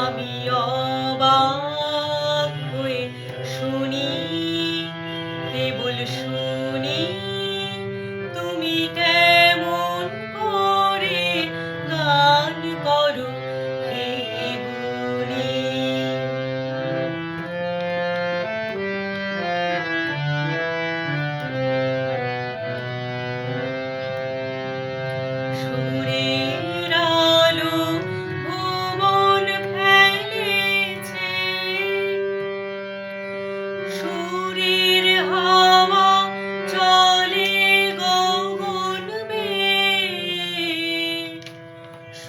আমি অবাক শুনি কেবল শুনি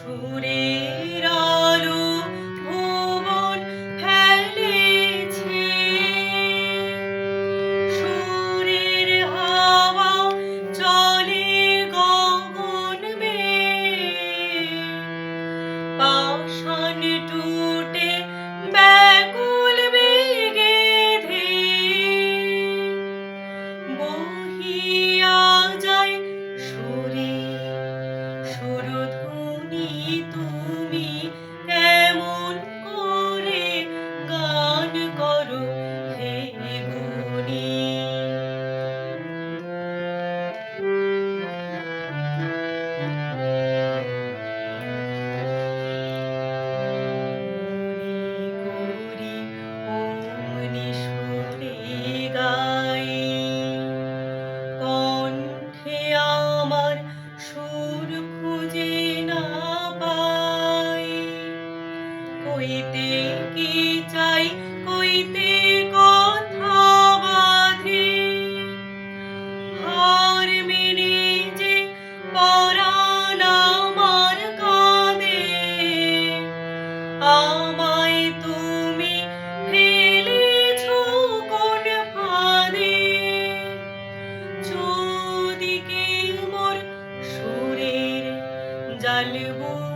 সুরের আলো ভুবন ফেলেছে। সুরের হাওয়া চলে গগন বেয়ে। পাষাণ টুটে কইতে কি চাই? কইতে কথা বাঁধে। হার মেনে যে পরাণ আমার কাঁদে। আমায় তুমি ফেলেছ কোন ফাঁদে। যদি চোদিকে মোর সুরের জালবনি